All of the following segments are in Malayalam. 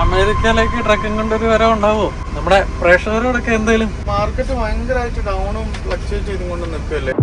അമേരിക്കയിലേക്ക് ട്രക്കിംഗ് കൊണ്ടൊരു വരവ് ഉണ്ടാവോ നമ്മുടെ പ്രേക്ഷകരോടൊക്കെ എന്തെങ്കിലും മാർക്കറ്റ് ഭയങ്കരമായിട്ട് ഡൗണും ഫ്ലക്ച്വേറ്റ് ചെയ്തും കൊണ്ട് നിൽക്കുകയല്ലേ?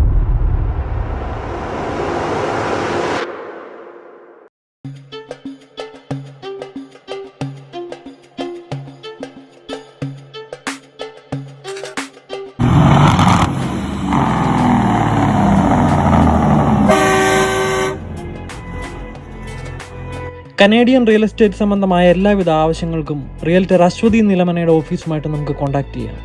കനേഡിയൻ റിയൽ എസ്റ്റേറ്റ് സംബന്ധമായ എല്ലാവിധ ആവശ്യങ്ങൾക്കും റിയൽറ്റർ അശ്വതി നിലമനയുടെ ഓഫീസുമായിട്ട് നമുക്ക് കോൺടാക്ട് ചെയ്യാം.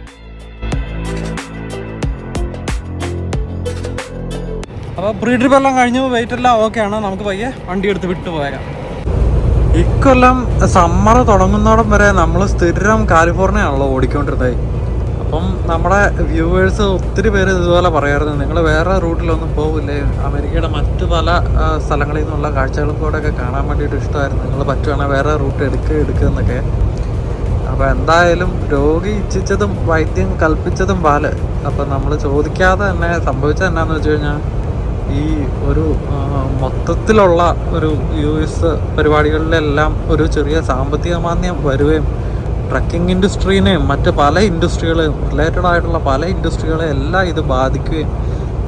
അപ്പോൾ പ്രീ ട്രിപ്പ് എല്ലാം കഴിഞ്ഞു വെയിറ്റ് എല്ലാം ഓക്കെ ആണ്. നമുക്ക് പയ്യെ വണ്ടി എടുത്ത് വിട്ടു പോരാം ഇക്കൊല്ലം സമ്മർ തുടങ്ങുന്നോടം വരെ നമ്മൾ സ്ഥിരം കാലിഫോർണിയ ആണല്ലോ ഓടിക്കൊണ്ടിരുന്നത്. അപ്പം നമ്മുടെ വ്യൂവേഴ്സ് ഒത്തിരി പേര് ഇതുപോലെ പറയായിരുന്നു നിങ്ങൾ വേറെ റൂട്ടിലൊന്നും പോകില്ലേ അമേരിക്കയുടെ മറ്റു പല സ്ഥലങ്ങളിൽ നിന്നുള്ള കാഴ്ചകളും കൂടെ ഒക്കെ കാണാൻ വേണ്ടിയിട്ട് ഇഷ്ടമായിരുന്നു. നിങ്ങൾ പറ്റുവാണെങ്കിൽ വേറെ റൂട്ട് എടുക്കുക എടുക്കുക എന്നൊക്കെ. അപ്പോൾ എന്തായാലും രോഗി ഇച്ഛിച്ചതും വൈദ്യം കൽപ്പിച്ചതും പാൽ. അപ്പം നമ്മൾ ചോദിക്കാതെ തന്നെ സംഭവിച്ചത് എന്നാന്ന് വെച്ച് കഴിഞ്ഞാൽ ഈ ഒരു മൊത്തത്തിലുള്ള ഒരു യു എസ് പരിപാടികളിലെല്ലാം ഒരു ചെറിയ സാമ്പത്തിക മാന്ദ്യം വരികയും ട്രക്കിംഗ് ഇൻഡസ്ട്രീനെയും മറ്റ് പല ഇൻഡസ്ട്രികളെയും റിലേറ്റഡ് ആയിട്ടുള്ള പല ഇൻഡസ്ട്രികളെ എല്ലാം ഇത് ബാധിക്കുകയും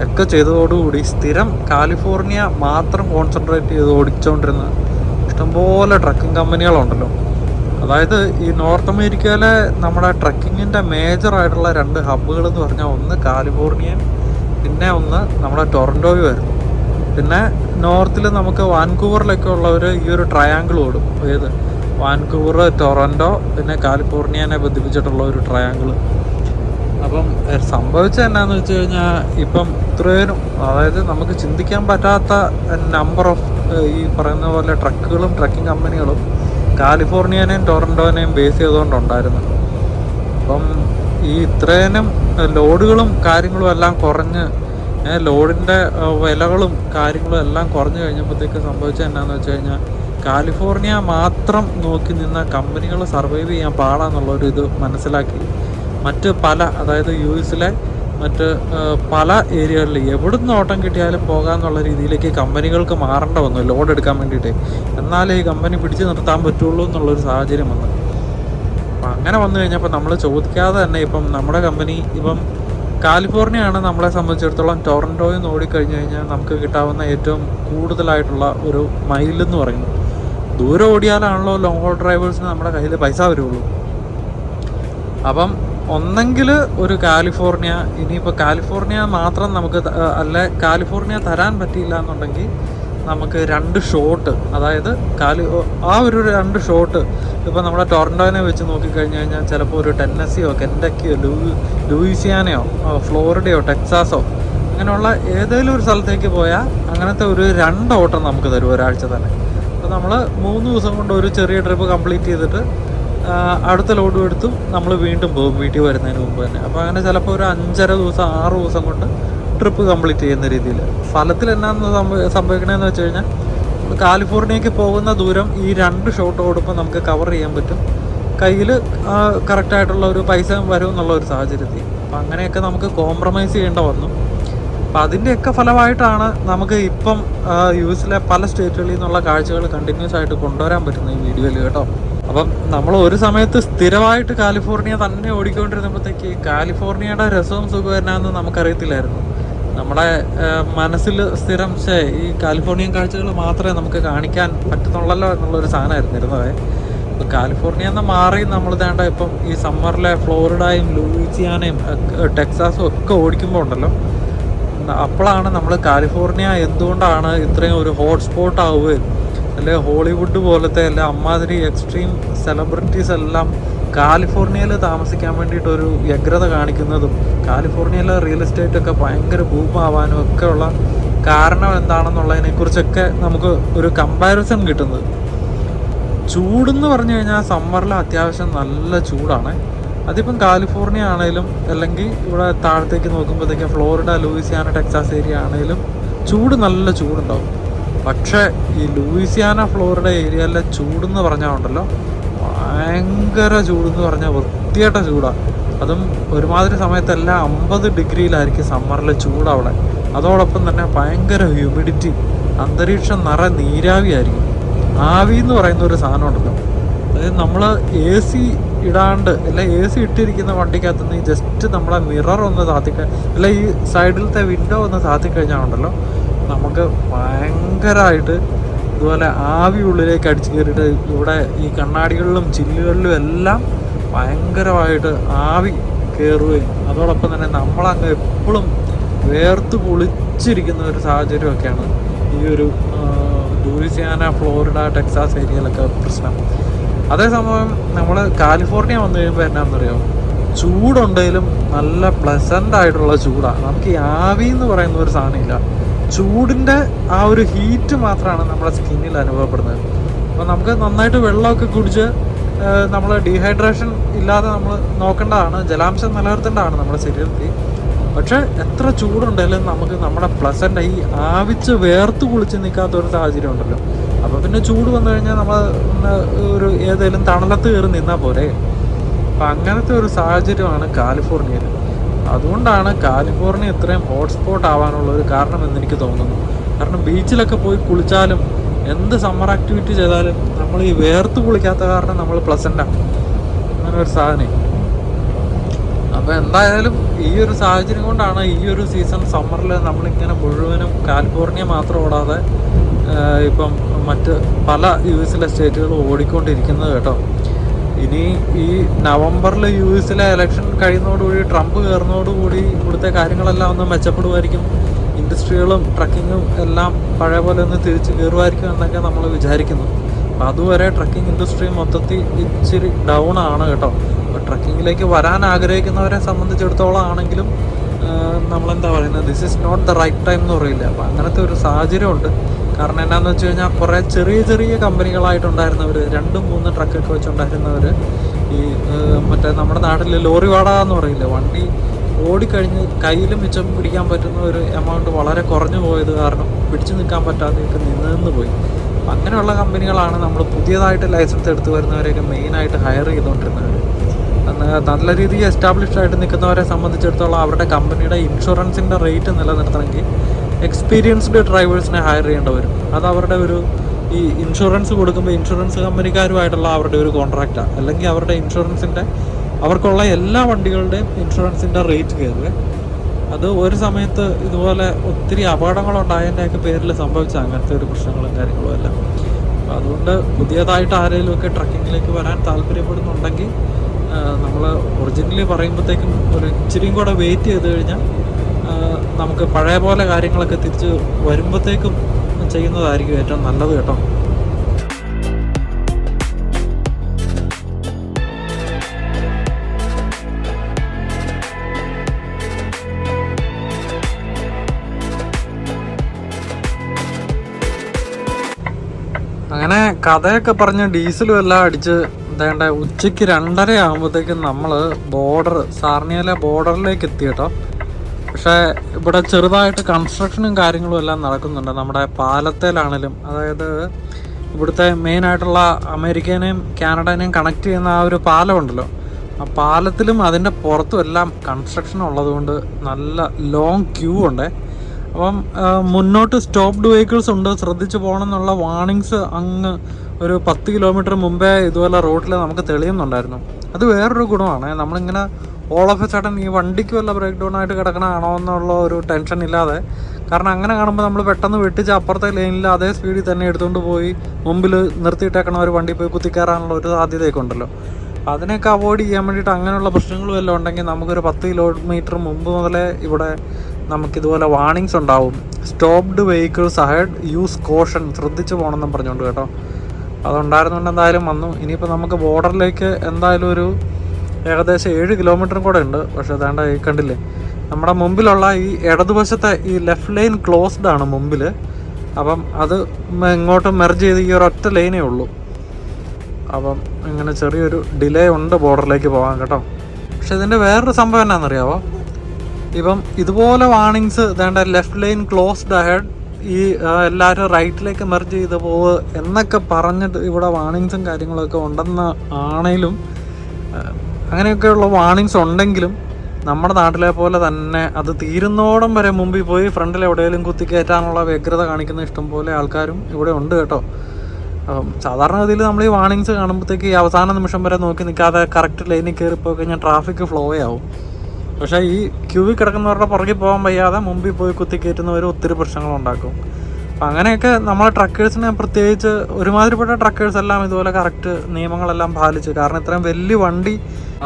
ഒക്കെ ചെയ്തതോടുകൂടി സ്ഥിരം കാലിഫോർണിയ മാത്രം കോൺസെൻട്രേറ്റ് ചെയ്ത് ഓടിച്ചുകൊണ്ടിരുന്ന ഇഷ്ടംപോലെ ട്രക്കിംഗ് കമ്പനികളുണ്ടല്ലോ. അതായത് ഈ നോർത്ത് അമേരിക്കയിലെ നമ്മുടെ ട്രക്കിങ്ങിന്റെ മേജർ ആയിട്ടുള്ള രണ്ട് ഹബ്ബുകൾ എന്ന് പറഞ്ഞാൽ ഒന്ന് കാലിഫോർണിയ പിന്നെ ഒന്ന് നമ്മുടെ ടൊറന്റോയും ആയിരുന്നു പിന്നെ നോർത്തിൽ നമുക്ക് വാൻകൂവറിലൊക്കെ ഉള്ളവർ ഈ ഒരു ട്രയാങ്കിൾ ഓടും. ഏത്? വാൻകൂവർ ടൊറന്റോ പിന്നെ കാലിഫോർണിയനെ ബന്ധിപ്പിച്ചിട്ടുള്ള ഒരു ട്രയാങ്കിൾ അപ്പം സംഭവിച്ചത് എന്നാന്ന് വെച്ച് കഴിഞ്ഞാൽ ഇപ്പം ഇത്രയും അതായത് നമുക്ക് ചിന്തിക്കാൻ പറ്റാത്ത നമ്പർ ഓഫ് ഈ പറയുന്ന പോലെ ട്രക്കുകളും ട്രക്കിംഗ് കമ്പനികളും കാലിഫോർണിയനെയും ടൊറന്റോനെയും ബേസ് ചെയ്തുകൊണ്ടുണ്ടായിരുന്നു. അപ്പം ഈ ഇത്രയേനും ലോഡുകളും കാര്യങ്ങളും എല്ലാം കുറഞ്ഞ് ലോഡിന്റെ വിലകളും കാര്യങ്ങളും എല്ലാം കുറഞ്ഞു കഴിഞ്ഞപ്പോഴത്തേക്ക് സംഭവിച്ചത് എന്നാന്ന് വെച്ച് കഴിഞ്ഞാൽ കാലിഫോർണിയ മാത്രം നോക്കി നിന്ന കമ്പനികൾ സർവൈവ് ചെയ്യാൻ പാടാന്നുള്ളൊരു ഇത് മനസ്സിലാക്കി. മറ്റ് പല അതായത് യു എസിലെ മറ്റ് പല ഏരിയകളിൽ എവിടുന്ന് ഓട്ടം കിട്ടിയാലും പോകാമെന്നുള്ള രീതിയിലേക്ക് കമ്പനികൾക്ക് മാറേണ്ട വന്നു ലോഡ് എടുക്കാൻ വേണ്ടിയിട്ട്. എന്നാലേ ഈ കമ്പനി പിടിച്ചു നിർത്താൻ പറ്റുള്ളൂ എന്നുള്ളൊരു സാഹചര്യം വന്നു. അപ്പം അങ്ങനെ വന്നു കഴിഞ്ഞപ്പോൾ നമ്മൾ ചോദിക്കാതെ തന്നെ ഇപ്പം നമ്മുടെ കമ്പനി ഇപ്പം കാലിഫോർണിയ ആണ് നമ്മളെ സംബന്ധിച്ചിടത്തോളം ടൊറന്റോയിൽ നിന്ന് ഓടിക്കഴിഞ്ഞ് കഴിഞ്ഞാൽ നമുക്ക് കിട്ടാവുന്ന ഏറ്റവും കൂടുതലായിട്ടുള്ള ഒരു മൈൽ എന്ന് പറയുന്നത്. ദൂരം ഓടിയാലാണല്ലോ ലോങ് ഹോൾ ഡ്രൈവേഴ്സിന് നമ്മുടെ കയ്യിൽ പൈസ വരുള്ളൂ. അപ്പം ഒന്നെങ്കിൽ ഒരു കാലിഫോർണിയ ഇനിയിപ്പോൾ കാലിഫോർണിയ മാത്രം നമുക്ക് അല്ലെ കാലിഫോർണിയ തരാൻ പറ്റിയില്ല എന്നുണ്ടെങ്കിൽ നമുക്ക് രണ്ട് ഷോട്ട് അതായത് കാലി ആ ഒരു രണ്ട് ഷോട്ട് ഇപ്പോൾ നമ്മുടെ ടൊറന്റോനെ വെച്ച് നോക്കിക്കഴിഞ്ഞ് കഴിഞ്ഞാൽ ചിലപ്പോൾ ഒരു ടെന്നസിയോ കെൻഡക്കിയോ ലൂ ലൂയിസിയാനയോ ഫ്ലോറിഡയോ ടെക്സാസോ അങ്ങനെയുള്ള ഏതെങ്കിലും ഒരു സ്ഥലത്തേക്ക് പോയാൽ അങ്ങനത്തെ ഒരു രണ്ട് ഓട്ടം നമുക്ക് തരും ഒരാഴ്ച തന്നെ. അപ്പോൾ നമ്മൾ മൂന്ന് ദിവസം കൊണ്ട് ഒരു ചെറിയ ട്രിപ്പ് കംപ്ലീറ്റ് ചെയ്തിട്ട് അടുത്ത ലോഡും എടുത്തും നമ്മൾ വീണ്ടും പോകും വീട്ടിൽ വരുന്നതിന് മുമ്പ് തന്നെ. അപ്പോൾ അങ്ങനെ ചിലപ്പോൾ ഒരു അഞ്ചര ദിവസം ആറ് ദിവസം കൊണ്ട് ട്രിപ്പ് കംപ്ലീറ്റ് ചെയ്യുന്ന രീതിയിൽ. ഫലത്തിൽ എന്നാന്ന് സംഭവ സംഭവിക്കണമെന്ന് വെച്ച് കഴിഞ്ഞാൽ കാലിഫോർണിയക്ക് പോകുന്ന ദൂരം ഈ രണ്ട് ഷോട്ട് ഓടുമ്പോൾ നമുക്ക് കവർ ചെയ്യാൻ പറ്റും. കയ്യിൽ കറക്റ്റായിട്ടുള്ള ഒരു പൈസ വരും എന്നുള്ള ഒരു സാഹചര്യത്തിൽ. അപ്പം അങ്ങനെയൊക്കെ നമുക്ക് കോംപ്രമൈസ് ചെയ്യേണ്ട വന്നു. അപ്പം അതിന്റെയൊക്കെ ഫലമായിട്ടാണ് നമുക്ക് ഇപ്പം യു എസിലെ പല സ്റ്റേറ്റുകളിൽ നിന്നുള്ള കാഴ്ചകൾ കണ്ടിന്യൂസ് ആയിട്ട് കൊണ്ടുവരാൻ പറ്റുന്നത് ഈ വീഡിയോയിൽ കേട്ടോ. അപ്പം നമ്മൾ ഒരു സമയത്ത് സ്ഥിരമായിട്ട് കാലിഫോർണിയ തന്നെ ഓടിക്കൊണ്ടിരുന്നപ്പോഴത്തേക്ക് കാലിഫോർണിയയുടെ രസവും സുഖവും എന്നാന്ന് നമുക്കറിയത്തില്ലായിരുന്നു. നമ്മുടെ മനസ്സിൽ സ്ഥിരം ശേ ഈ കാലിഫോർണിയൻ കാഴ്ചകൾ മാത്രമേ നമുക്ക് കാണിക്കാൻ പറ്റുന്നുള്ളല്ലോ എന്നുള്ളൊരു സാധനമായിരുന്നു ഇരുന്നത്. ഇപ്പം കാലിഫോർണിയ എന്ന് മാറി നമ്മൾ വേണ്ട ഇപ്പം ഈ സമ്മറിലെ ഫ്ലോറിഡയും ലൂയിസിയാനയും ടെക്സാസും ഒക്കെ ഓടിക്കുമ്പോൾ ഉണ്ടല്ലോ. അപ്പോഴാണ് നമ്മൾ കാലിഫോർണിയ എന്തുകൊണ്ടാണ് ഇത്രയും ഒരു ഹോട്ട്സ്പോട്ട് ആവുകയും അല്ലെ ഹോളിവുഡ് പോലത്തെ അല്ലെ അമ്മാതിരി എക്സ്ട്രീം സെലിബ്രിറ്റീസ് എല്ലാം കാലിഫോർണിയയിൽ താമസിക്കാൻ വേണ്ടിയിട്ട് ഒരു വ്യഗ്രത കാണിക്കുന്നതും കാലിഫോർണിയയിലെ റിയൽ എസ്റ്റേറ്റ് ഒക്കെ ഭയങ്കര ഭൂമാവാനും ഒക്കെ ഉള്ള കാരണം എന്താണെന്നുള്ളതിനെ കുറിച്ചൊക്കെ നമുക്ക് ഒരു കമ്പാരിസൺ കിട്ടുന്നത്. ചൂടെന്ന് പറഞ്ഞു കഴിഞ്ഞാൽ സമ്മറിൽ അത്യാവശ്യം നല്ല ചൂടാണ്. അതിപ്പം കാലിഫോർണിയ ആണെങ്കിലും അല്ലെങ്കിൽ ഇവിടെ താഴത്തേക്ക് നോക്കുമ്പോഴത്തേക്കും ഫ്ലോറിഡ ലൂയിസിയാന ടെക്സാസ് ഏരിയ ആണെങ്കിലും ചൂട് നല്ല ചൂടുണ്ടാവും. പക്ഷേ ഈ ലൂയിസിയാന ഫ്ലോറിഡ ഏരിയയിലെ ചൂടെന്ന് പറഞ്ഞാൽ ഉണ്ടല്ലോ. ഭയങ്കര ചൂടെന്ന് പറഞ്ഞാൽ വൃത്തിയായിട്ട ചൂടാണ് അതും ഒരുമാതിരി സമയത്തെല്ലാം അമ്പത് ഡിഗ്രിയിലായിരിക്കും സമ്മറിലെ ചൂട് അവിടെ അതോടൊപ്പം തന്നെ ഭയങ്കര ഹ്യൂമിഡിറ്റി അന്തരീക്ഷം നിറ നീരാവി ആയിരിക്കും. ആവി എന്ന് പറയുന്ന ഒരു സാധനം ഉണ്ടല്ലോ. അതായത് നമ്മൾ എ സി ഇടാണ്ട് അല്ല എ സി ഇട്ടിരിക്കുന്ന വണ്ടിക്കകത്ത് നിന്ന് ജസ്റ്റ് നമ്മളെ മിറർ ഒന്ന് താത്തിക്ക അല്ല ഈ സൈഡിലത്തെ വിൻഡോ ഒന്ന് താത്തിക്കഴിഞ്ഞാൽ ഉണ്ടല്ലോ നമുക്ക് ഭയങ്കരമായിട്ട് ഇതുപോലെ ആവി ഉള്ളിലേക്ക് അടിച്ചു കയറിയിട്ട് ഇവിടെ ഈ കണ്ണാടികളിലും ചില്ലുകളിലും എല്ലാം ഭയങ്കരമായിട്ട് ആവി കയറുകയും അതോടൊപ്പം തന്നെ നമ്മളങ്ങ് എപ്പോഴും വേർത്ത് പൊളിച്ചിരിക്കുന്ന ഒരു സാഹചര്യമൊക്കെയാണ് ഈ ഒരു ലൂയിസിയാന ഫ്ലോറിഡ ടെക്സാസ് ഏരിയയിലൊക്കെ പ്രശ്നം. അതേസമയം നമ്മൾ കാലിഫോർണിയ വന്നു കഴിയുമ്പോൾ എന്നാണെന്നറിയോ? ചൂടുണ്ടെങ്കിലും നല്ല പ്ലസന്റ് ആയിട്ടുള്ള ചൂടാണ് നമുക്ക് ആവി എന്ന് പറയുന്ന ഒരു സാധനമില്ല. ചൂടിന്റെ ആ ഒരു ഹീറ്റ് മാത്രമാണ് നമ്മുടെ സ്കിന്നിൽ അനുഭവപ്പെടുന്നത്. അപ്പോൾ നമുക്ക് നന്നായിട്ട് വെള്ളമൊക്കെ കുടിച്ച് നമ്മൾ ഡീഹൈഡ്രേഷൻ ഇല്ലാതെ നമ്മൾ നോക്കേണ്ടതാണ്. ജലാംശം നിലനിർത്തേണ്ടതാണ് നമ്മുടെ ശരീരത്തിൽ. പക്ഷേ എത്ര ചൂടുണ്ടെങ്കിലും നമുക്ക് നമ്മുടെ പ്ലസന്റ് ഈ ആവിച്ച് വേർത്ത് കുളിച്ച് നിൽക്കാത്ത ഒരു സാഹചര്യം ഉണ്ടല്ലോ. അപ്പോൾ പിന്നെ ചൂട് വന്നു കഴിഞ്ഞാൽ നമ്മൾ ഒരു ഏതെങ്കിലും തണലത്ത് കയറി നിന്നാൽ പോരെ. അപ്പം അങ്ങനത്തെ ഒരു സാഹചര്യമാണ് കാലിഫോർണിയയിൽ. അതുകൊണ്ടാണ് കാലിഫോർണിയ ഇത്രയും ഹോട്ട്സ്പോട്ട് ആവാനുള്ള ഒരു കാരണം എന്ന് എനിക്ക് തോന്നുന്നു. കാരണം ബീച്ചിലൊക്കെ പോയി കുളിച്ചാലും എന്ത് സമ്മർ ആക്ടിവിറ്റി ചെയ്താലും നമ്മൾ ഈ വേർത്ത് കുളിക്കാത്ത കാരണം നമ്മൾ പ്ലസന്റാണ് അങ്ങനെ ഒരു സാധനം. അപ്പോൾ എന്തായാലും ഈ ഒരു സാഹചര്യം കൊണ്ടാണ് ഈ ഒരു സീസൺ സമ്മറിൽ നമ്മളിങ്ങനെ മുഴുവനും കാലിഫോർണിയ മാത്രം ഓടാതെ ഇപ്പം മറ്റ് പല യു എസിലെ സ്റ്റേറ്റുകൾ ഓടിക്കൊണ്ടിരിക്കുന്നത് കേട്ടോ. ഇനി ഈ നവംബറിൽ യു എസിലെ ഇലക്ഷൻ കഴിയുന്നതോടുകൂടി ട്രംപ് കയറുന്നതോടുകൂടി ഇവിടുത്തെ കാര്യങ്ങളെല്ലാം ഒന്ന് മെച്ചപ്പെടുമായിരിക്കും. ഇൻഡസ്ട്രികളും ട്രക്കിങ്ങും എല്ലാം പഴയ പോലെ ഒന്ന് തിരിച്ച് കയറുമായിരിക്കും എന്നൊക്കെ നമ്മൾ വിചാരിക്കുന്നു. അപ്പോൾ അതുവരെ ട്രക്കിംഗ് ഇൻഡസ്ട്രി മൊത്തത്തിൽ ഇച്ചിരി ഡൗൺ ആണ് കേട്ടോ. അപ്പോൾ ട്രക്കിങ്ങിലേക്ക് വരാൻ ആഗ്രഹിക്കുന്നവരെ സംബന്ധിച്ചിടത്തോളം ആണെങ്കിലും നമ്മളെന്താ പറയുന്നത്? This is not the right time എന്ന് പറയില്ല. അപ്പോൾ അങ്ങനത്തെ ഒരു സാഹചര്യമുണ്ട്. കാരണം എന്നാന്ന് വെച്ച് കഴിഞ്ഞാൽ കുറേ ചെറിയ ചെറിയ കമ്പനികളായിട്ടുണ്ടായിരുന്നവർ രണ്ടും മൂന്നും ട്രക്കൊക്കെ വെച്ചുണ്ടായിരുന്നവർ ഈ മറ്റേ നമ്മുടെ നാട്ടിൽ ലോറി വാടക എന്ന് പറയില്ല വണ്ടി ഓടിക്കഴിഞ്ഞ് കയ്യിൽ മിച്ചം പിടിക്കാൻ പറ്റുന്ന ഒരു എമൗണ്ട് വളരെ കുറഞ്ഞു പോയത് കാരണം പിടിച്ചു നിൽക്കാൻ പറ്റാതെയൊക്കെ നിന്ന് നിന്ന് പോയി അങ്ങനെയുള്ള കമ്പനികളാണ് നമ്മൾ പുതിയതായിട്ട് ലൈസൻസ് എടുത്തു വരുന്നവരെയൊക്കെ മെയിനായിട്ട് ഹയർ ചെയ്തുകൊണ്ടിരുന്നവർ നല്ല രീതിയിൽ എസ്റ്റാബ്ലിഷ്ഡ് ആയിട്ട് നിൽക്കുന്നവരെ സംബന്ധിച്ചിടത്തോളം അവരുടെ കമ്പനിയുടെ ഇൻഷുറൻസിന്റെ റേറ്റ് നിലനിർത്തണമെങ്കിൽ എക്സ്പീരിയൻസ്ഡ് ഡ്രൈവേഴ്സിനെ ഹയർ ചെയ്യേണ്ടി വരും അത് അവരുടെ ഒരു ഈ ഇൻഷുറൻസ് കൊടുക്കുമ്പോൾ ഇൻഷുറൻസ് കമ്പനിക്കാരുമായിട്ടുള്ള അവരുടെ ഒരു കോൺട്രാക്റ്റാണ് അല്ലെങ്കിൽ അവരുടെ ഇൻഷുറൻസിന്റെ അവർക്കുള്ള എല്ലാ വണ്ടികളുടെയും ഇൻഷുറൻസിന്റെ റേറ്റ് കയറുക. അത് ഒരു സമയത്ത് ഇതുപോലെ ഒത്തിരി അപകടങ്ങളുണ്ടായതിന്റെയൊക്കെ പേരിൽ സംഭവിച്ച അങ്ങനത്തെ ഒരു പ്രശ്നങ്ങളും കാര്യങ്ങളും എല്ലാം അപ്പം അതുകൊണ്ട് പുതിയതായിട്ട് ആരെങ്കിലുമൊക്കെ ട്രക്കിങ്ങിലേക്ക് വരാൻ താല്പര്യപ്പെടുന്നുണ്ടെങ്കിൽ നമ്മൾ ഒറിജിനലി പറയുമ്പോഴത്തേക്കും ഒരു ഇച്ചിരിയും കൂടെ വെയിറ്റ് ചെയ്ത് കഴിഞ്ഞാൽ നമുക്ക് പഴയ പോലെ കാര്യങ്ങളൊക്കെ തിരിച്ച് വരുമ്പോഴത്തേക്കും ചെയ്യുന്നതായിരിക്കും ഏറ്റവും നല്ലത് കേട്ടോ. അങ്ങനെ കഥയൊക്കെ പറഞ്ഞ് ഡീസലും എല്ലാം അടിച്ച് വേണ്ട ഉച്ചയ്ക്ക് രണ്ടര ആകുമ്പോഴത്തേക്കും നമ്മൾ ബോർഡർ സാർണിയയിലെ ബോർഡറിലേക്ക് എത്തി കേട്ടോ. പക്ഷേ ഇവിടെ ചെറുതായിട്ട് കൺസ്ട്രക്ഷനും കാര്യങ്ങളും എല്ലാം നടക്കുന്നുണ്ട്. നമ്മുടെ പാലത്തേലാണേലും അതായത് ഇവിടുത്തെ മെയിൻ ആയിട്ടുള്ള അമേരിക്കനെയും കാനഡനെയും കണക്ട് ചെയ്യുന്ന ആ ഒരു പാലമുണ്ടല്ലോ. ആ പാലത്തിലും അതിന്റെ പുറത്തും എല്ലാം കൺസ്ട്രക്ഷൻ ഉള്ളതുകൊണ്ട് നല്ല ലോങ് ക്യൂ ഉണ്ട്. അപ്പം മുന്നോട്ട് സ്റ്റോപ്ഡ് വെഹിക്കിൾസ് ഉണ്ട് ശ്രദ്ധിച്ചു പോകണം എന്നുള്ള വാണിങ്സ് അങ്ങ് ഒരു പത്ത് കിലോമീറ്റർ മുമ്പേ ഇതുപോലെ റോഡിൽ നമുക്ക് തെളിയുന്നുണ്ടായിരുന്നു. അത് വേറൊരു ഗുണമാണ്. നമ്മളിങ്ങനെ ഓൾ ഓഫ് എ സഡൻ ഈ വണ്ടിക്ക് വല്ല ബ്രേക്ക് ഡൗൺ ആയിട്ട് കിടക്കണമാണോ എന്നുള്ള ഒരു ടെൻഷൻ ഇല്ലാതെ. കാരണം അങ്ങനെ കാണുമ്പോൾ നമ്മൾ പെട്ടെന്ന് വെട്ടിച്ച് അപ്പുറത്തെ ലൈനിൽ അതേ സ്പീഡിൽ തന്നെ എടുത്തുകൊണ്ട് പോയി മുമ്പിൽ നിർത്തിയിട്ടേക്കണ ഒരു വണ്ടി പോയി കുത്തിക്കയറാനുള്ള ഒരു സാധ്യതയൊക്കെ ഉണ്ടല്ലോ. അതിനൊക്കെ അവോയ്ഡ് ചെയ്യാൻ വേണ്ടിയിട്ട് അങ്ങനെയുള്ള പ്രശ്നങ്ങളും എല്ലാം ഉണ്ടെങ്കിൽ നമുക്കൊരു പത്ത് കിലോമീറ്റർ മുമ്പ് മുതലേ ഇവിടെ നമുക്കിതുപോലെ വാണിങ്സ് ഉണ്ടാവും. Stopped vehicles ahead use caution ശ്രദ്ധിച്ച് പോകണമെന്നും പറഞ്ഞുകൊണ്ട് കേട്ടോ. അതുണ്ടായിരുന്നുകൊണ്ട് എന്തായാലും വന്നു. ഇനിയിപ്പോൾ നമുക്ക് ബോർഡറിലേക്ക് എന്തായാലും ഒരു ഏകദേശം ഏഴ് കിലോമീറ്ററും കൂടെ ഉണ്ട്. പക്ഷെ അതാണ്ട് ഈ കണ്ടില്ലേ? നമ്മുടെ മുമ്പിലുള്ള ഈ ഇടതുവശത്തെ ഈ ലെഫ്റ്റ് ലൈൻ ക്ലോസ്ഡ് ആണ് മുമ്പിൽ അപ്പം അത് ഇങ്ങോട്ട് മെർജ് ചെയ്ത് ഈ ഒരൊറ്റ ലൈനേ ഉള്ളൂ. അപ്പം ഇങ്ങനെ ചെറിയൊരു ഡിലേ ഉണ്ട് ബോർഡറിലേക്ക് പോകാൻ കേട്ടോ. പക്ഷെ ഇതിന്റെ വേറൊരു സംഭവം എന്നാണെന്നറിയാവോ ഇപ്പം ഇതുപോലെ വാണിങ്സ് ഇതേണ്ട ലെഫ്റ്റ് ലൈൻ ക്ലോസ്ഡ് അഹെഡ് ഈ എല്ലാവരും റൈറ്റിലേക്ക് മെർജ് ചെയ്ത് പോവുക എന്നൊക്കെ പറഞ്ഞിട്ട് ഇവിടെ വാണിങ്സും കാര്യങ്ങളൊക്കെ ഉണ്ടെന്ന് ആണേലും ആ, അങ്ങനെയൊക്കെയുള്ള വാണിങ്സ് ഉണ്ടെങ്കിലും നമ്മുടെ നാട്ടിലെ പോലെ തന്നെ അത് തീരുന്നോടം വരെ മുമ്പിൽ പോയി ഫ്രണ്ടിൽ എവിടെയെങ്കിലും കുത്തിക്കയറ്റാനുള്ള വ്യഗ്രത കാണിക്കുന്ന ഇഷ്ടം പോലെ ആൾക്കാരും ഇവിടെ ഉണ്ട് കേട്ടോ. സാധാരണഗതിയിൽ നമ്മൾ ഈ വാണിങ്സ് കാണുമ്പോഴത്തേക്ക് ഈ അവസാന നിമിഷം വരെ നോക്കി നിൽക്കാതെ കറക്റ്റ് ലൈനിൽ കയറി പോയി കഴിഞ്ഞാൽ ട്രാഫിക് ഫ്ലോ ആവും. പക്ഷേ ഈ ക്യൂവിൽ കിടക്കുന്നവരുടെ പുറകിൽ പോകാൻ വയ്യാതെ മുമ്പിൽ പോയി കുത്തി കയറ്റുന്നവർ ഒത്തിരി പ്രശ്നങ്ങളുണ്ടാക്കും അപ്പം അങ്ങനെയൊക്കെ നമ്മളെ ട്രക്കേഴ്സിനെ പ്രത്യേകിച്ച് ഒരുമാതിരിപ്പെട്ട ട്രക്കേഴ്സ് എല്ലാം ഇതുപോലെ കറക്റ്റ് നിയമങ്ങളെല്ലാം പാലിച്ചു. കാരണം ഇത്രയും വലിയ വണ്ടി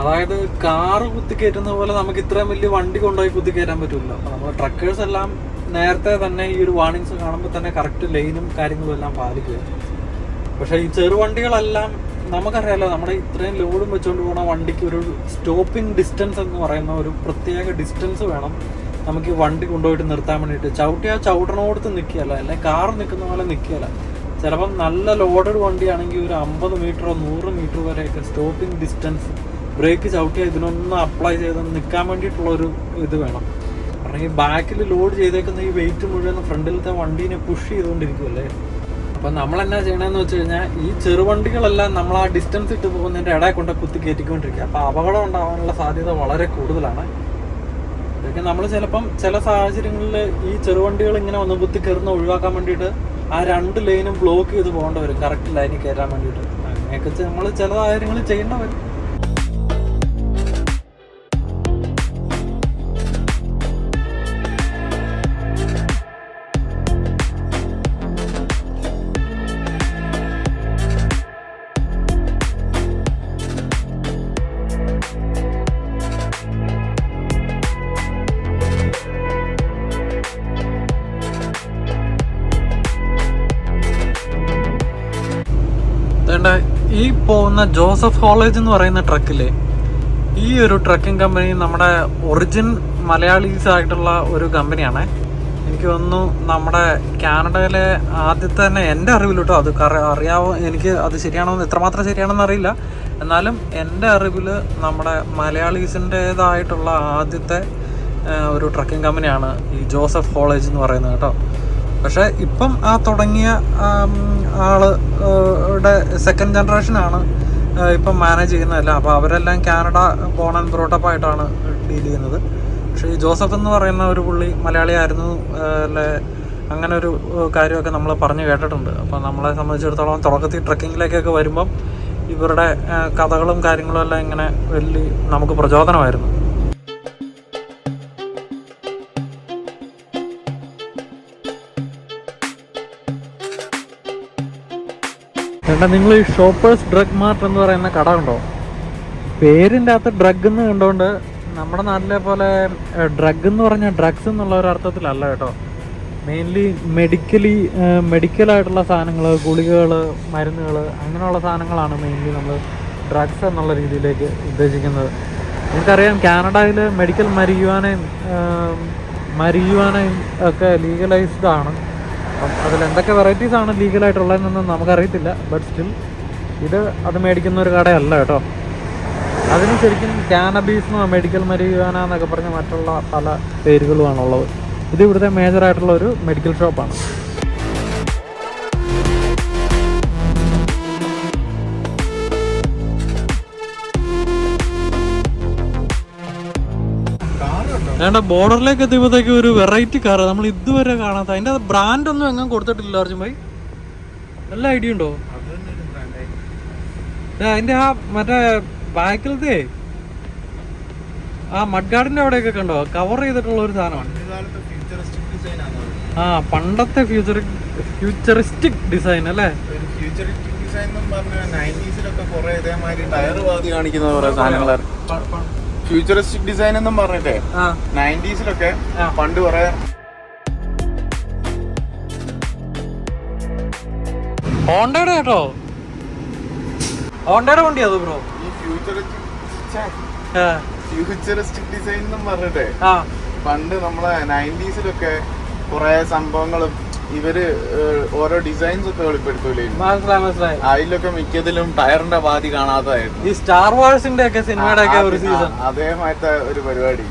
അതായത് കാറ് കുത്തിക്കയറ്റുന്ന പോലെ നമുക്ക് ഇത്രയും വലിയ വണ്ടി കൊണ്ടുപോയി കുത്തിക്കയറ്റാൻ പറ്റില്ല അപ്പം നമ്മൾ ട്രക്കേഴ്സ് എല്ലാം നേരത്തെ തന്നെ ഈ ഒരു വാണിങ്സ് കാണുമ്പോൾ തന്നെ കറക്റ്റ് ലൈനും കാര്യങ്ങളും എല്ലാം പാലിക്കുക. പക്ഷേ ഈ ചെറുവണ്ടികളെല്ലാം നമുക്കറിയാലോ നമ്മുടെ ഇത്രയും ലോഡും വെച്ചുകൊണ്ട് പോകുന്ന വണ്ടിക്ക് ഒരു സ്റ്റോപ്പിംഗ് ഡിസ്റ്റൻസ് എന്ന് പറയുന്ന ഒരു പ്രത്യേക ഡിസ്റ്റൻസ് വേണം. നമുക്ക് ഈ വണ്ടി കൊണ്ടുപോയിട്ട് നിർത്താൻ വേണ്ടിയിട്ട് ചവിട്ടി ആ ചവിട്ടണോടത്ത് നിൽക്കുകയല്ല അല്ലെങ്കിൽ കാർ നിൽക്കുന്ന പോലെ നിൽക്കുകയല്ല ചിലപ്പം നല്ല ലോഡഡ് വണ്ടിയാണെങ്കിൽ ഒരു അമ്പത് മീറ്ററോ നൂറ് മീറ്റർ വരെയൊക്കെ സ്റ്റോപ്പിംഗ് ഡിസ്റ്റൻസ് ബ്രേക്ക് ചവിട്ടിയാൽ ഇതിനൊന്ന് അപ്ലൈ ചെയ്ത് നിൽക്കാൻ വേണ്ടിയിട്ടുള്ളൊരു ഇത് വേണം. കാരണം ഈ ബാക്കിൽ ലോഡ് ചെയ്തേക്കുന്ന ഈ വെയിറ്റ് മുഴുവൻ ഫ്രണ്ടിലത്തെ വണ്ടീനെ പുഷ് ചെയ്തുകൊണ്ടിരിക്കുമല്ലേ അപ്പം നമ്മൾ എന്നാ ചെയ്യണമെന്ന് വെച്ച് കഴിഞ്ഞാൽ ഈ ചെറുവണ്ടികളെല്ലാം നമ്മൾ ആ ഡിസ്റ്റൻസ് ഇട്ട് പോകുന്നതിന്റെ ഇടയിൽ കൊണ്ട് കുത്തി കയറ്റിക്കൊണ്ടിരിക്കുക. അപ്പോൾ അപകടം ഉണ്ടാകാനുള്ള സാധ്യത വളരെ കൂടുതലാണ്. ഇതൊക്കെ നമ്മൾ ചിലപ്പം ചില സാഹചര്യങ്ങളിൽ ഈ ചെറുവണ്ടികൾ ഇങ്ങനെ ഒന്ന് കുത്തി കയറുന്ന ഒഴിവാക്കാൻ വേണ്ടിയിട്ട് ആ രണ്ട് ലൈനും ബ്ലോക്ക് ചെയ്ത് പോകേണ്ടി വരും. കറക്റ്റ് ലൈനിൽ കയറാൻ വേണ്ടിയിട്ട്. അങ്ങനെയൊക്കെ നമ്മൾ ചില കാര്യങ്ങൾ ചെയ്യേണ്ട വരും. വേണ്ട ഈ പോകുന്ന ജോസഫ് കോളേജ് എന്ന് പറയുന്ന ട്രക്കില്ലേ ഈ ഒരു ട്രക്കിംഗ് കമ്പനി നമ്മുടെ ഒറിജിൻ മലയാളീസ് ആയിട്ടുള്ള ഒരു കമ്പനിയാണ് എനിക്ക് തോന്നുന്നു നമ്മുടെ കാനഡയിലെ ആദ്യത്തെ തന്നെ എന്റെ അറിവിൽ കേട്ടോ അത് അറിയാവോ? എനിക്ക് അത് ശരിയാണോ എന്ന് എത്രമാത്രം ശരിയാണെന്ന് അറിയില്ല. എന്നാലും എന്റെ അറിവിൽ നമ്മുടെ മലയാളീസിന്റേതായിട്ടുള്ള ആദ്യത്തെ ഒരു ട്രക്കിംഗ് കമ്പനിയാണ് ഈ ജോസഫ് കോളേജ് എന്ന് പറയുന്നത് കേട്ടോ. പക്ഷേ ഇപ്പം ആ തുടങ്ങിയ ആൾ സെക്കൻഡ് ജനറേഷനാണ് ഇപ്പം മാനേജ് ചെയ്യുന്നതല്ല. അപ്പോൾ അവരെല്ലാം Canada born and brought up ആയിട്ടാണ് ഡീൽ ചെയ്യുന്നത്. പക്ഷേ ഈ ജോസഫ് എന്ന് പറയുന്ന ഒരു പുള്ളി മലയാളിയായിരുന്നു അല്ലെ? അങ്ങനെ ഒരു കാര്യമൊക്കെ നമ്മൾ പറഞ്ഞു കേട്ടിട്ടുണ്ട്. അപ്പോൾ നമ്മളെ സംബന്ധിച്ചിടത്തോളം തുടക്കത്തിൽ ട്രക്കിങ്ങിലേക്കൊക്കെ വരുമ്പം ഇവരുടെ കഥകളും കാര്യങ്ങളും എല്ലാം ഇങ്ങനെ വലിയ നമുക്ക് പ്രചോദനമായിരുന്നു. ചേട്ടാ നിങ്ങൾ ഈ ഷോപ്പേഴ്സ് ഡ്രഗ് മാർട്ട് എന്ന് പറയുന്ന കട ഉണ്ടോ പേരിന്റെ അകത്ത് ഡ്രഗ് എന്ന് കണ്ടുകൊണ്ട് നമ്മുടെ നാട്ടിലെ പോലെ ഡ്രഗ് എന്ന് പറഞ്ഞാൽ ഡ്രഗ്സ് എന്നുള്ള ഒരു അർത്ഥത്തിലല്ല കേട്ടോ. മെയിൻലി മെഡിക്കലി മെഡിക്കലായിട്ടുള്ള സാധനങ്ങൾ ഗുളികകൾ മരുന്നുകൾ അങ്ങനെയുള്ള സാധനങ്ങളാണ് മെയിൻലി നമ്മൾ ഡ്രഗ്സ് എന്നുള്ള രീതിയിലേക്ക് ഉദ്ദേശിക്കുന്നത്. നിങ്ങൾക്കറിയാം കാനഡയിൽ മെഡിക്കൽ മരിയുവാനയും മരിയുവാനയും ഒക്കെ ലീഗലൈസ്ഡ് ആണ്. അതിൽ എന്തൊക്കെ വെറൈറ്റീസ് ആണ് ലീഗലായിട്ടുള്ളതെന്നൊന്നും നമുക്കറിയത്തില്ല ബട്ട് സ്റ്റിൽ ഇത് അത് മേടിക്കുന്ന ഒരു കടയല്ല കേട്ടോ. അതിന് ശരിക്കും കാനബീസ് മെഡിക്കൽ മരിയുവാന എന്നൊക്കെ പറഞ്ഞ മറ്റുള്ള പല പേരുകളുമാണുള്ളത്. ഇത് ഇവിടുത്തെ മേജറായിട്ടുള്ള ഒരു മെഡിക്കൽ ഷോപ്പാണ് വേണ്ട ബോർഡറിലേക്ക് എത്തിയപ്പോഴത്തേക്ക് ഒരു വെറൈറ്റി കാർ നമ്മൾ ഇതുവരെ കാണാത്ത അതിന്റെ ബ്രാൻഡ് ഒന്നും എങ്ങും കൊടുത്തിട്ടില്ല അർജുൻ ഭായി. നല്ല ഐഡിയ ഉണ്ടോ? അതിന്റെ ആ മറ്റേ ബാക്കിലത്തെ ആ മഡ്ഗാർഡിന്റെ അവിടെയൊക്കെ കണ്ടോ? കവർ ചെയ്തിട്ടുള്ള ഒരു സാധനമാണ്. ആ പണ്ടത്തെ ഫ്യൂച്ചർ ഫ്യൂച്ചറിസ്റ്റിക് ഡിസൈൻ അല്ലേ? ഒരു ഫ്യൂച്ചറിസ്റ്റിക് ഡിസൈൻ എന്ന് പറഞ്ഞാൽ നയന്റീസിലൊക്കെ കുറേ ഇതേമാതിരി ടയർ വാതി കാണിക്കുന്ന കുറേ സാധനങ്ങളായിരുന്നു. ഫ്യൂച്ചറിസ്റ്റിക് ഡിസൈൻ എന്നും പറഞ്ഞിട്ടേ. നയന്റീസിലൊക്കെ. പണ്ട് കുറെ ഹോണ്ടയുടെ കേട്ടോ. ഹോണ്ടയുടെ വണ്ടിയാ ബ്രോ ഈ ഫ്യൂച്ചറിസ്റ്റിക് ഫ്യൂച്ചറിസ്റ്റിക് ഡിസൈൻ എന്നും പറഞ്ഞിട്ടേ. പണ്ട് നമ്മളെ നയന്റീസിലൊക്കെ കുറെ സംഭവങ്ങളും ഇവർ ഓരോ ഡിസൈൻസ് ഒക്കെ വെളിപ്പെടുത്തൂലേ? മനസ്സിലായി മനസ്സിലായി. അതിലൊക്കെ മിക്കതിലും ടയറിന്റെ പാതി കാണാത്തതായിരുന്നു. ഈ സ്റ്റാർ വാഴ്സിന്റെ ഒക്കെ സിനിമയുടെ ഒക്കെ ഒരു സീസൺ അതേമാറ്റ ഒരു പരിപാടി.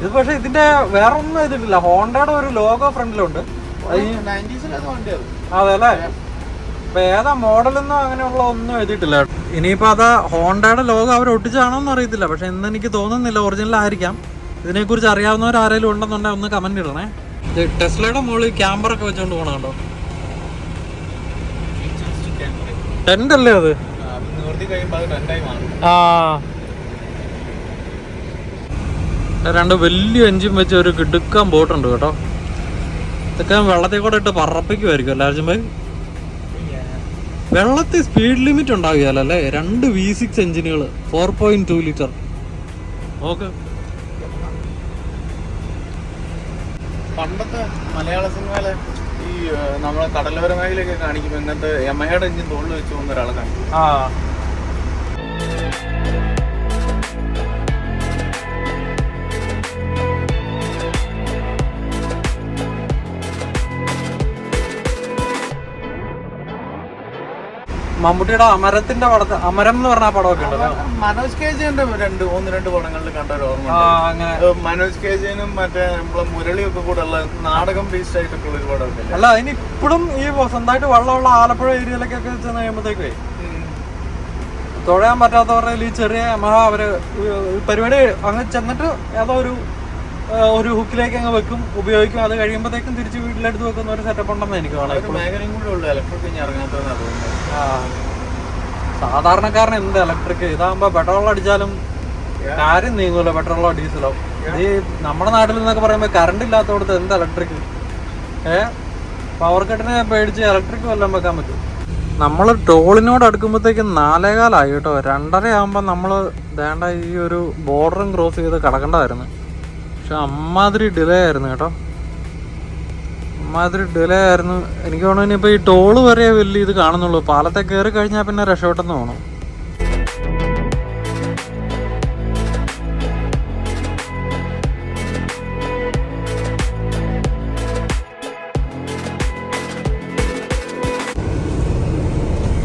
ഇത് പക്ഷെ ഇതിന്റെ വേറെ ഒന്നും ഇതിട്ടില്ല ഹോണ്ടയുടെ ഒരു ലോഗോ ഫ്രണ്ടിലുണ്ട്. അത് ഈ- നയന്റീസിലത് വണ്ടിയത് അതെ. അല്ലേ ഇപ്പൊ ഏതാ മോഡലൊന്നും അങ്ങനെയുള്ള ഒന്നും എഴുതിയിട്ടില്ല. ഇനിയിപ്പോ അതാ ഹോണ്ടയുടെ ലോഗോ അവർ ഒട്ടിച്ചാണോന്ന് അറിയത്തില്ല. പക്ഷെ ഇന്ന് എനിക്ക് തോന്നുന്നില്ല ഒറിജിനൽ ആയിരിക്കാം ഇതിനെക്കുറിച്ച് അറിയാവുന്നവർ ആരെങ്കിലും ഉണ്ടെന്നുണ്ടെങ്കിൽ ഒന്ന് കമന്റ് ഇടണേ. ടെസ്ലയുടെ മുകളിൽ ക്യാമറ ഒക്കെ വെച്ചോണ്ട് പോകണം കേട്ടോ ടെന്റ് അല്ലേ അത്? ആ. രണ്ട് വലിയ എഞ്ചിൻ വെച്ച് ഒരു കിടുക്കാൻ ബോട്ടുണ്ട് കേട്ടോ. ഇതൊക്കെ വെള്ളത്തിൽ കൂടെ ഇട്ട് പറപ്പിക്കുമായിരിക്കും അല്ലേ അർജുൻ ഭായി? വെള്ളത്തിൽ സ്പീഡ് ലിമിറ്റ് ഉണ്ടാവുകയല്ലേ രണ്ട് വി സിക്സ് എഞ്ചിനുകൾ four point two litre okay പണ്ടത്തെ മലയാള സിനിമയിലെ ഈ നമ്മളെ കടലോര മേഖലയൊക്കെ കാണിക്കുമ്പോൾ ഇങ്ങനത്തെ യമഹയുടെ എഞ്ചിൻ തോളിൽ വെച്ച് പോകുന്ന ഒരാളെ കാണിക്കും. ആ. മമ്മൂട്ടിയുടെ അമരത്തിന്റെ പടത്ത് അമരം എന്ന് പറഞ്ഞ പടമൊക്കെ ഉണ്ടല്ലോ. മനോജ് കെ ജെന്റെ രണ്ട് ഒന്ന് രണ്ട് പടങ്ങളിൽ കണ്ട ഒരു ഓർമ്മ മനോജ് കെ ജെനും മറ്റേ നമ്മളെ മുരളിയൊക്കെ കൂടെ ഉള്ള നാടകം ബേസ്ഡ് ആയിട്ടൊക്കെ ഉള്ള ഒരു പടമൊക്കെ അല്ലേ അതിന് ഇപ്പോഴും ഈ സ്വന്തമായിട്ട് വെള്ളമുള്ള ആലപ്പുഴ ഏരിയയിലൊക്കെ ചെന്ന് കഴിയുമ്പോഴത്തേക്കേ. തുഴയാൻ പറ്റാത്തവരുടെ ഈ ചെറിയ മഹാ അവർ പരിപാടി അങ്ങ് ചെന്നിട്ട് ഏതോ ഒരു ഒരു ഹുക്കിലേക്ക് അങ്ങ് വെക്കും ഉപയോഗിക്കും. അത് കഴിയുമ്പോഴത്തേക്കും തിരിച്ച് വീട്ടിലെടുത്ത് വെക്കുന്ന ഒരു സെറ്റപ്പ് ഉണ്ടെന്ന് എനിക്ക്. സാധാരണക്കാരൻ എന്ത് ഇലക്ട്രിക് ഇതാകുമ്പോ പെട്രോൾ അടിച്ചാലും കാര്യം നീങ്ങൂല പെട്രോളോ ഡീസലോ ഈ നമ്മുടെ നാട്ടിൽ നിന്നൊക്കെ പറയുമ്പോൾ കറണ്ട് ഇല്ലാത്തടത്ത് എന്ത് ഇലക്ട്രിക് ഏ? പവർ കട്ടിനെ പേടിച്ച് ഇലക്ട്രിക് വല്ലതും വെക്കാൻ പറ്റും നമ്മൾ ടോളിനോട് അടുക്കുമ്പോഴത്തേക്കും നാലേകാലായി കേട്ടോ. രണ്ടര ആകുമ്പോൾ നമ്മൾ വേണ്ട ഈ ഒരു ബോർഡറും ക്രോസ് ചെയ്ത് കടക്കേണ്ടതായിരുന്നു. പക്ഷെ അമ്മാതിരി ഡിലേ ആയിരുന്നു കേട്ടോ. അമ്മാതിരി ഡിലേ ആയിരുന്നു. എനിക്ക് തോന്നുന്നു ഇനിയിപ്പോൾ ഈ ടോൾ വരെ വലിയ ഇത് കാണുന്നുള്ളൂ. പാലത്തെ കയറി കഴിഞ്ഞാൽ പിന്നെ രക്ഷപ്പെട്ടെന്ന് തോന്നുന്നു.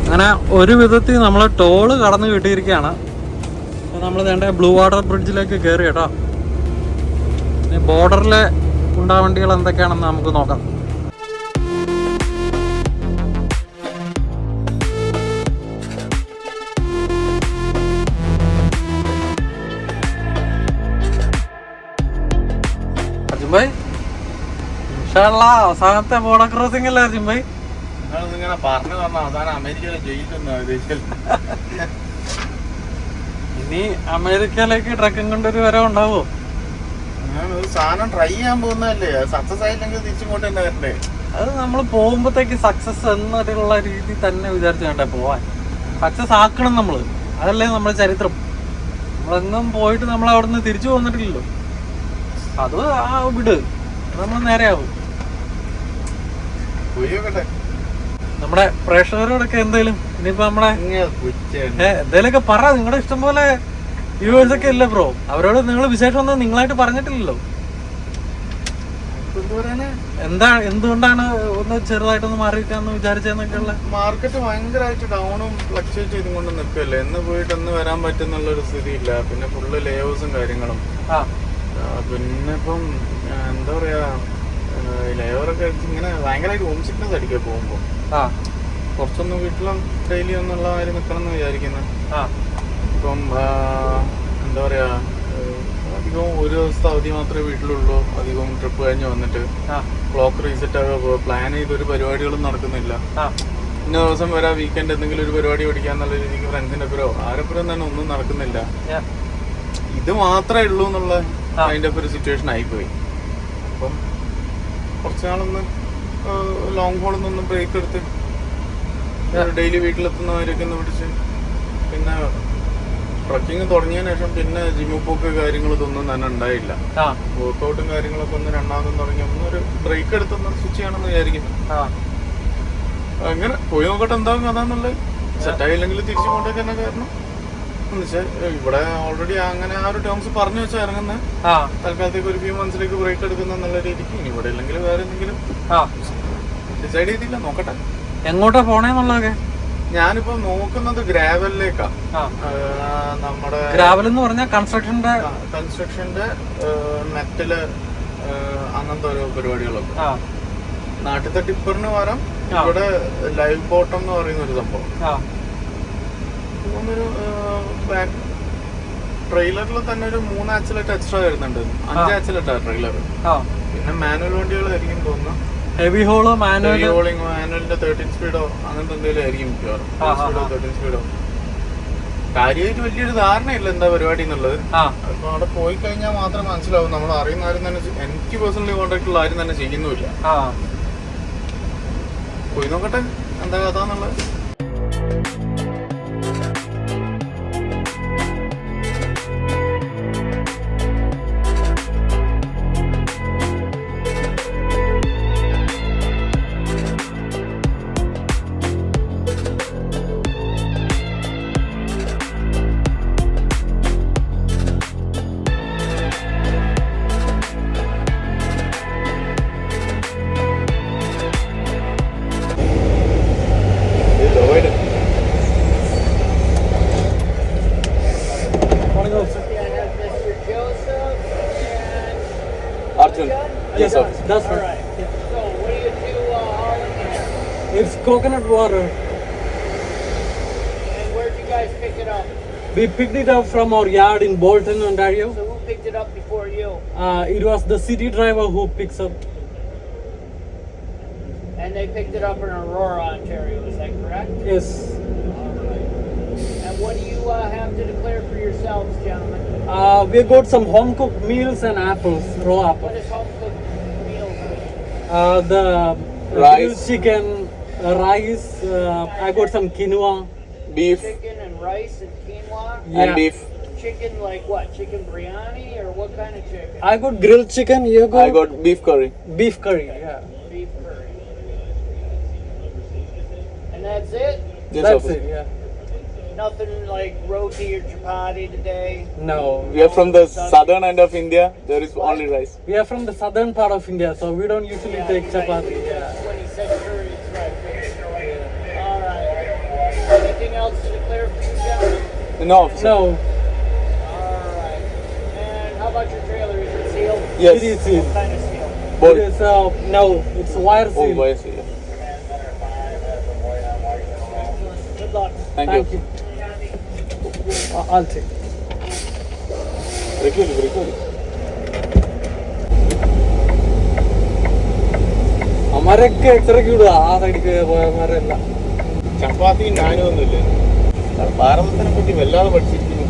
അങ്ങനെ ഒരു വിധത്തിൽ നമ്മൾ ടോൾ കടന്നു കിട്ടിയിരിക്കുകയാണ്. നമ്മൾ വേണ്ട ബ്ലൂ വാട്ടർ ബ്രിഡ്ജിലേക്ക് കയറി കേട്ടോ. ഇനി ബോർഡറിലെ ഉണ്ടാവണ്ടികൾ എന്തൊക്കെയാണെന്ന് നമുക്ക് നോക്കാം. അവസാനത്തെ ബോർഡർ ക്രോസിംഗ് അല്ലേ അർജുൻ ഭായ് നിങ്ങളിങ്ങനെ പറഞ്ഞു തന്ന അവസാനം അമേരിക്കയിലെ ജയിലെന്ന് ഇനി അമേരിക്കയിലേക്ക് ട്രക്കിംഗ് കൊണ്ടൊരു ഉണ്ടാവോ ഒരു സാധനം ട്രൈ ചെയ്യാൻ പോകുന്നതല്ലേ? സക്സസ് ആയില്ലെങ്കിൽ തിരിച്ചിങ്ങോട്ട് തന്നെ വരണ്ടേ? അത് നമ്മൾ പോകുമ്പോഴത്തേക്ക് സക്സസ് എന്നുള്ള രീതി തന്നെ വിചാരിച്ചു വേണ്ടേ പോവാൻ. സക്സസ് ആക്കണം നമ്മൾ അതല്ലേ നമ്മുടെ ചരിത്രം. നമ്മളെങ്ങും പോയിട്ട് നമ്മൾ അവിടെ നിന്ന് തിരിച്ചു പോന്നിട്ടില്ലല്ലോ അത് ആ വിട്. നമ്മൾ നേരെയാവും നമ്മുടെ പ്രേക്ഷകരോടൊക്കെ എന്തേലും? ഇനിയിപ്പോ നമ്മളെ എന്തേലൊക്കെ പറ. നിങ്ങളുടെ ഇഷ്ടം പോലെ വ്യൂവേഴ്സ് ഒക്കെ ഇല്ലേ ബ്രോ? അവരോട് നിങ്ങൾ വിശേഷം ഒന്നും നിങ്ങളായിട്ട് പറഞ്ഞിട്ടില്ലല്ലോ. എന്ത് എന്താ എന്തുകൊണ്ടാണ് ഒന്ന് ചെറുതായിട്ടൊന്ന് മാറിയിട്ടാന്ന് വിചാരിച്ചെന്നൊക്കെയുള്ള മാർക്കറ്റ് ഭയങ്കരമായിട്ട് ഡൗണും ഫ്ലക്ച്വേറ്റ് ചെയ്തും കൊണ്ട് നിൽക്കല്ലേ എന്ന് പോയിട്ട് ഒന്ന് വരാൻ പറ്റുന്നുള്ള ഒരു സ്ഥിതിയില്ല. പിന്നെ ഫുള്ള് ലേവേഴ്സും കാര്യങ്ങളും. പിന്നെ ഇപ്പം എന്താ പറയാ ലേവറൊക്കെ ഇങ്ങനെ ഭയങ്കരമായിട്ട് ഹോം സിക്നസ് അടിക്കാൻ പോകുമ്പോൾ ആ. കുറച്ചൊന്ന് വീട്ടിലും ഡെയിലി ഒന്നുള്ള കാര്യം നിൽക്കണം എന്ന് വിചാരിക്കുന്നത് ആ. ഇപ്പം എന്താ പറയാ അധികം ഒരു ദിവസത്തെ അവധി മാത്രമേ വീട്ടിലുള്ളൂ. അധികവും ട്രിപ്പ് കഴിഞ്ഞ് വന്നിട്ട്. ക്ലോക്ക് റീസെറ്റ് ആകുക പ്ലാൻ ചെയ്തൊരു പരിപാടികളും നടക്കുന്നില്ല. ഇന്ന ദിവസം വരാം വീക്കെൻഡ് എന്തെങ്കിലും ഒരു പരിപാടി പഠിക്കാൻ നല്ല രീതിക്ക് ഫ്രണ്ട്സിന്റെ ഒപ്പരോ ആരൊപ്പരം തന്നെ ഒന്നും നടക്കുന്നില്ല. ഇത് മാത്രമേ ഉള്ളൂ എന്നുള്ള. അതിന്റെ ഒരു സിറ്റുവേഷൻ ആയിപ്പോയി. അപ്പം കുറച്ച് നാളൊന്ന് ലോങ് ഹോളിൽ നിന്നൊന്ന് ബ്രേക്ക് എടുത്ത് ഡെയിലി വീട്ടിലെത്തുന്നവരൊക്കെ ഒന്ന് പിടിച്ച് പിന്നെ ട്രക്കിങ് തുടങ്ങിയതിനു ശേഷം പിന്നെ ജിമ്മു പോക്ക് കാര്യങ്ങൾ ഇതൊന്നും തന്നെ ഉണ്ടായില്ല. വർക്കൗട്ടും കാര്യങ്ങളൊക്കെ ഒന്ന് രണ്ടാമതും തുടങ്ങി. ഒന്ന് ഒരു ബ്രേക്ക് എടുത്തൊന്ന് സ്വിച്ച് ചെയ്യണമെന്ന് വിചാരിക്കുന്നു. അങ്ങനെ പോയി നോക്കട്ടെ എന്താകും അതാന്നുള്ളത് സെറ്റായില്ലെങ്കിൽ തിരിച്ചു കൊണ്ടേക്ക് തന്നെ കാരണം ഇവിടെ ഓൾറെഡി അങ്ങനെ ആ ഒരു ടേംസ് പറഞ്ഞു വെച്ചാൽ ഇറങ്ങുന്ന. തൽക്കാലത്തേക്ക് ഒരു ഫ്യൂ മന്ത്സിലേക്ക് ബ്രേക്ക് എടുക്കുന്ന എന്നുള്ള രീതിക്ക് ഇനി ഇവിടെ ഇല്ലെങ്കിൽ വേറെ എന്തെങ്കിലും ഡിസൈഡ് ചെയ്തില്ല നോക്കട്ടെ. എങ്ങോട്ടാ പോണേന്നുള്ളതൊക്കെ? ഞാനിപ്പോ നോക്കുന്നത് ഗ്രാവലിലേക്കാ. ആ. നമ്മുടെ ഗ്രാവൽ എന്ന് പറഞ്ഞാൽ കൺസ്ട്രക്ഷന്റെ കൺസ്ട്രക്ഷന്റെ നെറ്റിൽ അങ്ങനത്തെ ഓരോ പരിപാടികളൊക്കെ. നാട്ടിലത്തെ ടിപ്പറിന് പകരം ഇവിടെ ലൈവ് ബോട്ടം എന്ന് പറയുന്ന ഒരു സംഭവം ബാക്ക് ട്രെയിലറിൽ തന്നെ ഒരു മൂന്ന് ആക്സിലേറ്റ് എക്സ്ട്രാ വരുന്നുണ്ട്. അഞ്ച് ആക്സിലേറ്റാ ട്രെയിലർ പിന്നെ മാനുവൽ വണ്ടികളായിരിക്കും തോന്നുന്നു. ഹെവി ഹോളോ മാനുവൽ ഹോളിംഗ് മാനുവലിന്റെ തേർട്ടീൻ സ്പീഡോ അങ്ങനത്തെ എന്തെങ്കിലും ആയിരിക്കും മിക്കവാറും. ആ. തേർട്ടീൻ സ്പീഡോ കാര്യമായിട്ട് വലിയൊരു ധാരണയില്ല എന്താ പരിപാടി എന്നുള്ളത്. അപ്പൊ അവിടെ പോയി കഴിഞ്ഞാൽ മാത്രം മനസ്സിലാവും. നമ്മൾ അറിയുന്ന ആരും തന്നെ എനിക്ക് പേഴ്സണലി കോൺടാക്ട് ഉള്ള ആരും തന്നെ ചെയ്യുന്നുമില്ല. പോയി നോക്കട്ടെ. എന്താ കഥ എന്നുള്ളത്? Water. And where'd you guys pick it up? We picked it up from our yard in Bolton, Ontario. So who picked it up before you? Uh, it was the city driver who picks up. And they picked it up in Aurora, Ontario. Is that correct? Yes. All right. And what do you uh, have to declare for yourselves, gentlemen? Uh, we got some home cooked meals and apples, raw What apples. is home cooked meals? mean? Uh, the Rice. grilled chicken, uh, rice. Uh, I got some quinoa. Beef. Chicken and rice and quinoa. Yeah. And beef. Chicken like what? Chicken biryani or what kind of chicken? I got grilled chicken. You got? I got beef curry. Beef curry. Yeah. Beef curry. And that's it. Yes, that's it. Yeah. Nothing like roti or chapati today. No. We are from the southern end of India. There is only rice. We are from the southern part of India, so we don't usually yeah, take chapati. Yeah. Anything else to declare for you, gentlemen? No, officer. No. All right. And how about your trailer? Is it sealed? Yes. It is sealed. What kind of seal? Both. It is, uh, no, it's wire Oh, seal. why is it? Good luck. Thank, Thank you. you. Uh, I'll take. Recording, recording. അമരൊക്കെ എക്സ്ട്രക്ക് വിടുക ആ സൈഡിക്ക് പോയമാരെല്ലാം ചപ്പാത്തി നാനും ഒന്നുമില്ല? ഭാരതത്തിനെ പറ്റി വല്ലാതെ പഠിച്ചിരിക്കുന്നു.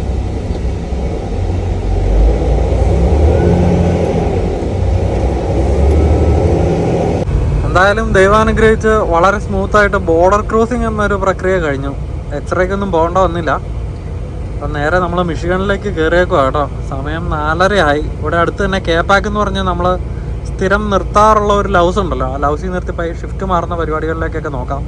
എന്തായാലും ദൈവാനുഗ്രഹിച്ച് വളരെ സ്മൂത്ത് ആയിട്ട് ബോർഡർ ക്രോസിംഗ് എന്നൊരു പ്രക്രിയ കഴിഞ്ഞു. എക്സ്റേക്കൊന്നും പോകേണ്ട വന്നില്ല. അപ്പം നേരെ നമ്മൾ മിഷിഗണിലേക്ക് കയറിയേക്കുക കേട്ടോ. സമയം നാലരയായി. ഇവിടെ അടുത്ത് തന്നെ കേപ്പാക്ക് എന്ന് പറഞ്ഞ് നമ്മൾ സ്ഥിരം നിർത്താറുള്ള ഒരു ലൗസ് ഉണ്ടല്ലോ. ആ ലൗസിൽ നിർത്തി പൈ ഷിഫ്റ്റ് മാറുന്ന പരിപാടികളിലേക്കൊക്കെ നോക്കാം.